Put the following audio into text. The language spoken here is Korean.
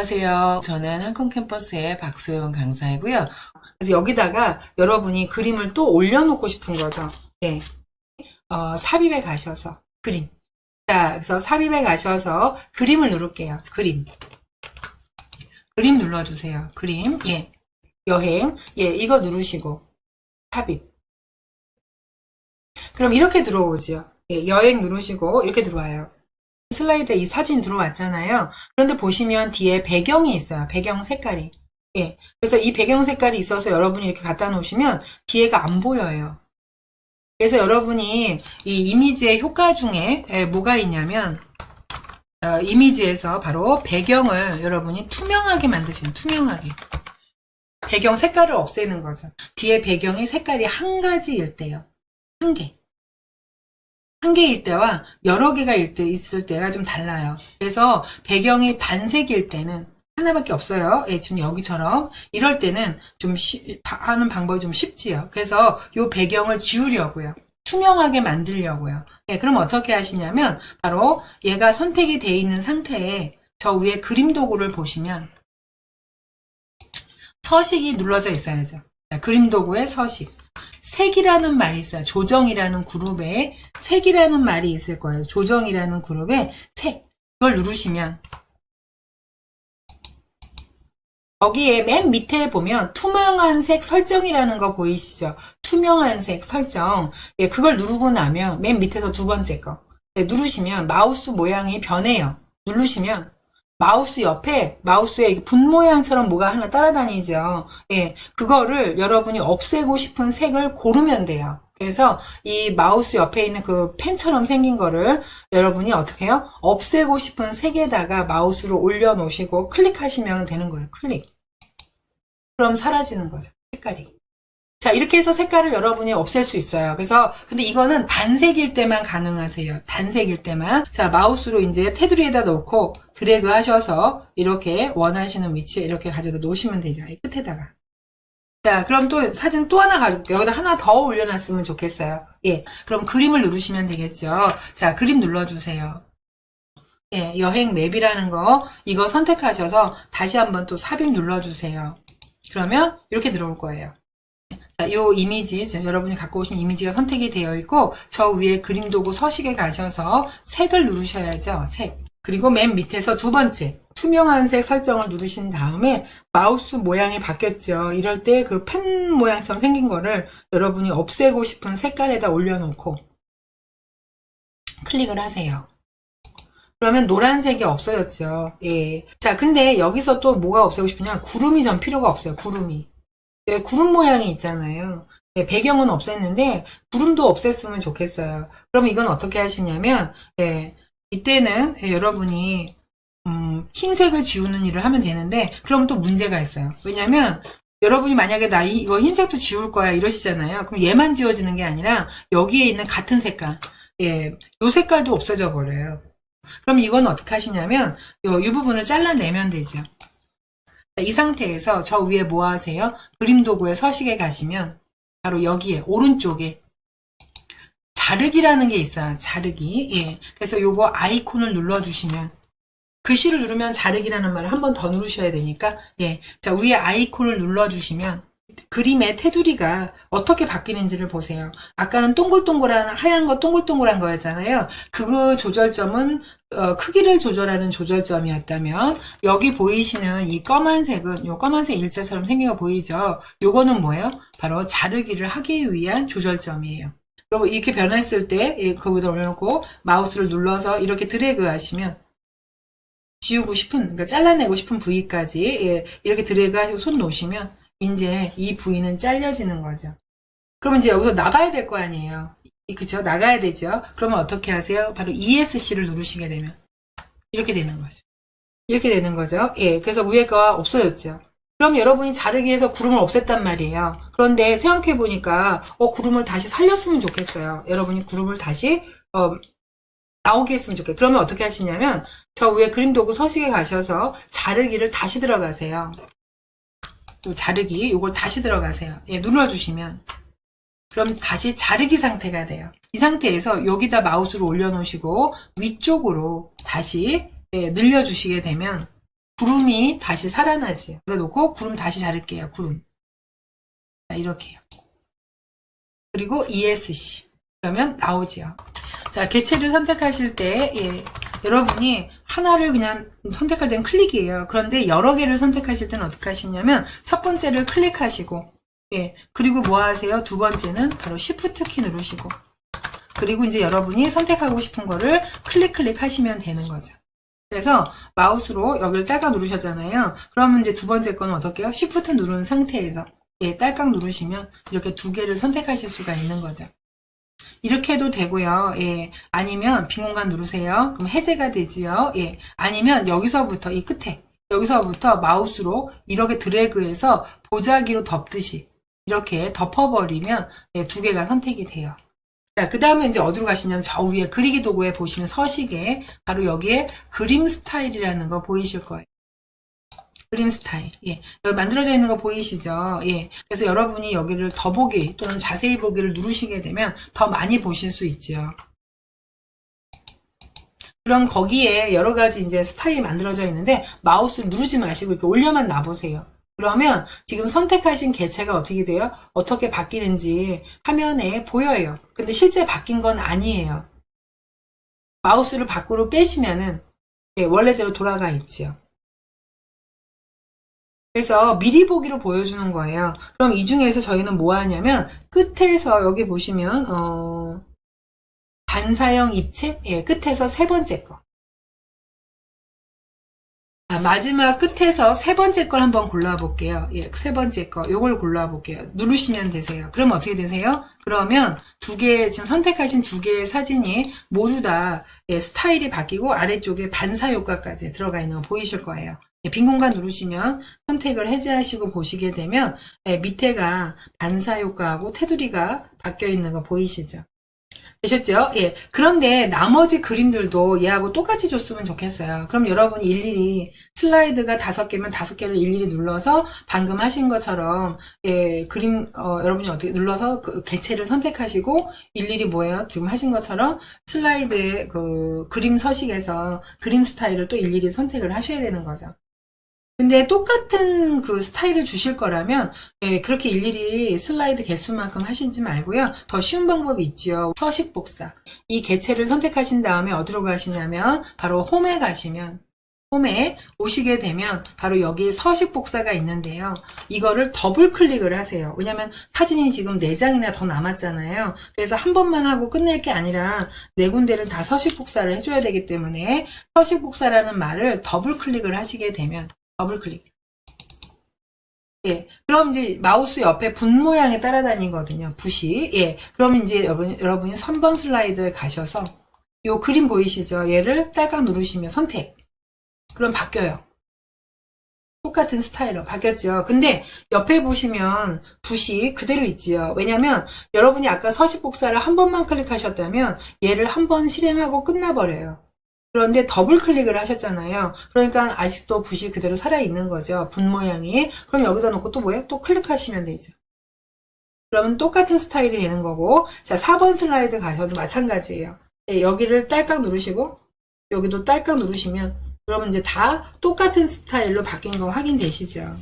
안녕하세요. 저는 한콘 캠퍼스의 박소영 강사이고요. 그래서 여기다가 여러분이 그림을 또 올려놓고 싶은 거죠. 예. 어, 삽입에 가셔서 그림. 자, 그래서 삽입에 가셔서 그림을 누를게요. 그림. 그림 눌러주세요. 그림. 예. 여행. 예, 이거 누르시고 삽입. 그럼 이렇게 들어오죠. 예, 여행 누르시고 이렇게 들어와요. 슬라이드에 이 사진 들어왔잖아요. 그런데 보시면 뒤에 배경이 있어요. 배경 색깔이. 예. 그래서 이 배경 색깔이 있어서 여러분이 이렇게 갖다 놓으시면 뒤에가 안 보여요. 그래서 여러분이 이 이미지의 효과 중에 예, 뭐가 있냐면 어, 이미지에서 바로 배경을 여러분이 투명하게 만드시는 투명하게 배경 색깔을 없애는 거죠. 뒤에 배경이 색깔이 한 가지일 때요. 한 개. 한 개일 때와 여러 개가 일 때, 있을 때가 좀 달라요. 그래서 배경이 단색일 때는 하나밖에 없어요. 예, 지금 여기처럼. 이럴 때는 좀 쉬- 바- 하는 방법이 좀 쉽지요. 그래서 이 배경을 지우려고요. 투명하게 만들려고요. 예, 그럼 어떻게 하시냐면 바로 얘가 선택이 돼 있는 상태에 저 위에 그림 도구를 보시면 서식이 눌러져 있어야죠. 자, 그림 도구의 서식. 색이라는 말이 있어요. 조정이라는 그룹에 색이라는 말이 있을 거예요. 조정이라는 그룹에 색. 그걸 누르시면 여기에 맨 밑에 보면 투명한 색 설정이라는 거 보이시죠? 투명한 색 설정. 예, 그걸 누르고 나면 맨 밑에서 두 번째 거. 예, 누르시면 마우스 모양이 변해요. 누르시면 마우스 옆에 마우스에 분 모양처럼 뭐가 하나 따라다니죠. 예, 그거를 여러분이 없애고 싶은 색을 고르면 돼요. 그래서 이 마우스 옆에 있는 그 펜처럼 생긴 거를 여러분이 어떻게 해요? 없애고 싶은 색에다가 마우스를 올려놓으시고 클릭하시면 되는 거예요. 클릭. 그럼 사라지는 거죠. 색깔이. 자, 이렇게 해서 색깔을 여러분이 없앨 수 있어요. 그래서, 근데 이거는 단색일 때만 가능하세요. 단색일 때만. 자, 마우스로 이제 테두리에다 놓고 드래그 하셔서 이렇게 원하시는 위치에 이렇게 가져다 놓으시면 되죠. 이 끝에다가. 자, 그럼 또 사진 또 하나 가져올게요. 여기다 하나 더 올려놨으면 좋겠어요. 예. 그럼 그림을 누르시면 되겠죠. 자, 그림 눌러주세요. 예, 여행 맵이라는 거, 이거 선택하셔서 다시 한번 또 삽입 눌러주세요. 그러면 이렇게 들어올 거예요. 자, 이 이미지, 지금 여러분이 갖고 오신 이미지가 선택이 되어 있고, 저 위에 그림 도구 서식에 가셔서 색을 누르셔야죠. 색. 그리고 맨 밑에서 두 번째, 투명한 색 설정을 누르신 다음에 마우스 모양이 바뀌었죠. 이럴 때 그 펜 모양처럼 생긴 거를 여러분이 없애고 싶은 색깔에다 올려놓고 클릭을 하세요. 그러면 노란색이 없어졌죠. 예. 자, 근데 여기서 또 뭐가 없애고 싶으냐? 구름이 전 필요가 없어요. 구름이. 예, 구름 모양이 있잖아요. 예, 배경은 없앴는데 구름도 없앴으면 좋겠어요. 그럼 이건 어떻게 하시냐면 예, 이때는 예, 여러분이 음, 흰색을 지우는 일을 하면 되는데 그럼 또 문제가 있어요. 왜냐면 여러분이 만약에 나 이- 이거 흰색도 지울 거야 이러시잖아요. 그럼 얘만 지워지는 게 아니라 여기에 있는 같은 색깔, 예, 요 색깔도 없어져 버려요. 그럼 이건 어떻게 하시냐면 요, 이 부분을 잘라내면 되죠. 자, 이 상태에서 저 위에 뭐 하세요? 그림 도구의 서식에 가시면 바로 여기에 오른쪽에 자르기라는 게 있어요. 자르기. 예. 그래서 요거 아이콘을 눌러주시면 글씨를 누르면 자르기라는 말을 한 번 더 누르셔야 되니까 예. 자 위에 아이콘을 눌러주시면 그림의 테두리가 어떻게 바뀌는지를 보세요. 아까는 동글동글한 하얀 거 동글동글한 거였잖아요. 그 조절점은 어, 크기를 조절하는 조절점이었다면 여기 보이시는 이 검은색은 요 검은색 일자처럼 생긴 거 보이죠? 요거는 뭐예요? 바로 자르기를 하기 위한 조절점이에요. 그리고 이렇게 변했을 때 예, 그거보다 올려놓고 마우스를 눌러서 이렇게 드래그 하시면 지우고 싶은 그러니까 잘라내고 싶은 부위까지 예, 이렇게 드래그 하시고 손 놓으시면 이제 이 부위는 잘려지는 거죠. 그러면 이제 여기서 나가야 될 거 아니에요. 이- 그쵸? 나가야 되죠. 그러면 어떻게 하세요? 바로 ESC를 누르시게 되면 이렇게 되는 거죠. 이렇게 되는 거죠. 예, 그래서 위에가 없어졌죠. 그럼 여러분이 자르기 위해서 구름을 없앴단 말이에요. 그런데 생각해 보니까 어 구름을 다시 살렸으면 좋겠어요. 여러분이 구름을 다시 어, 나오게 했으면 좋겠어요. 그러면 어떻게 하시냐면 저 위에 그림 도구 서식에 가셔서 자르기를 다시 들어가세요. 요 자르기 요걸 다시 들어가세요. 예, 눌러주시면 그럼 다시 자르기 상태가 돼요. 이 상태에서 여기다 마우스를 올려놓으시고 위쪽으로 다시 예, 늘려주시게 되면 구름이 다시 살아나지. 여기다 놓고 구름 다시 자를게요. 구름. 자, 이렇게요. 그리고 ESC. 그러면 나오지요. 자, 개체를 선택하실 때, 예, 여러분이 하나를 그냥 선택할 때는 클릭이에요. 그런데 여러 개를 선택하실 때는 어떻게 하시냐면, 첫 번째를 클릭하시고, 예, 그리고 뭐 하세요? 두 번째는 바로 Shift 키 누르시고, 그리고 이제 여러분이 선택하고 싶은 거를 클릭 클릭 하시면 되는 거죠. 그래서 마우스로 여기를 딸깍 누르셨잖아요. 그러면 이제 두 번째 거는 어떻게 해요? Shift 누른 상태에서 예, 딸깍 누르시면 이렇게 두 개를 선택하실 수가 있는 거죠. 이렇게 해도 되고요. 예. 아니면 빈 공간 누르세요. 그럼 해제가 되지요. 예. 아니면 여기서부터 이 끝에 여기서부터 마우스로 이렇게 드래그해서 보자기로 덮듯이 이렇게 덮어버리면 예, 두 개가 선택이 돼요. 자, 그 다음에 이제 어디로 가시냐면 저 위에 그리기 도구에 보시면 서식에 바로 여기에 그림 스타일이라는 거 보이실 거예요. 그림 스타일. 예. 여기 만들어져 있는 거 보이시죠? 예. 그래서 여러분이 여기를 더 보기 또는 자세히 보기를 누르시게 되면 더 많이 보실 수 있죠. 그럼 거기에 여러 가지 이제 스타일이 만들어져 있는데 마우스 누르지 마시고 이렇게 올려만 놔보세요. 그러면 지금 선택하신 개체가 어떻게 돼요? 어떻게 바뀌는지 화면에 보여요. 근데 실제 바뀐 건 아니에요. 마우스를 밖으로 빼시면은 예, 원래대로 돌아가 있지요. 그래서 미리 보기로 보여주는 거예요. 그럼 이 중에서 저희는 뭐 하냐면 끝에서 여기 보시면 어, 반사형 입체 예, 끝에서 세 번째 거. 아, 마지막 끝에서 세 번째 걸 한번 골라볼게요. 예, 세 번째 거. 요걸 골라볼게요. 누르시면 되세요. 그럼 어떻게 되세요? 그러면 두 개, 지금 선택하신 두 개의 사진이 모두 다 예, 스타일이 바뀌고 아래쪽에 반사 효과까지 들어가 있는 거 보이실 거예요. 예, 빈 공간 누르시면 선택을 해제하시고 보시게 되면 예, 밑에가 반사 효과하고 테두리가 바뀌어 있는 거 보이시죠? 되셨죠? 예. 그런데 나머지 그림들도 얘하고 똑같이 줬으면 좋겠어요. 그럼 여러분이 일일이 슬라이드가 다섯 개면 다섯 개를 일일이 눌러서 방금 하신 것처럼 예, 그림 어, 여러분이 어떻게 눌러서 그 개체를 선택하시고 일일이 뭐예요? 지금 하신 것처럼 슬라이드의 그 그림 서식에서 그림 스타일을 또 일일이 선택을 하셔야 되는 거죠. 근데 똑같은 그 스타일을 주실 거라면 예, 그렇게 일일이 슬라이드 개수만큼 하시지 말고요. 더 쉬운 방법이 있죠. 서식 복사. 이 개체를 선택하신 다음에 어디로 가시냐면 바로 홈에 가시면 홈에 오시게 되면 바로 여기 서식 복사가 있는데요. 이거를 더블 클릭을 하세요. 왜냐면 사진이 지금 4장이나 더 남았잖아요. 그래서 한 번만 하고 끝낼 게 아니라 네 군데를 다 서식 복사를 해줘야 되기 때문에 서식 복사라는 말을 더블 클릭을 하시게 되면 더블 클릭. 예. 그럼 이제 마우스 옆에 분 모양이 따라다니거든요. 붓이. 예. 그럼 이제 여러분, 여러분이 3번 슬라이드에 가셔서 요 그림 보이시죠? 얘를 딸깍 누르시면 선택. 그럼 바뀌어요. 똑같은 스타일로 바뀌었죠. 근데 옆에 보시면 붓이 그대로 있지요. 왜냐면 여러분이 아까 서식 복사를 한 번만 클릭하셨다면 얘를 한 번 실행하고 끝나버려요. 그런데 더블 클릭을 하셨잖아요. 그러니까 아직도 붓이 그대로 살아있는 거죠. 붓 모양이. 그럼 여기다 놓고 또 뭐예요? 또 클릭하시면 되죠. 그러면 똑같은 스타일이 되는 거고 자 4번 슬라이드 가셔도 마찬가지예요. 예, 여기를 딸깍 누르시고 여기도 딸깍 누르시면 그러면 이제 다 똑같은 스타일로 바뀐 거 확인되시죠.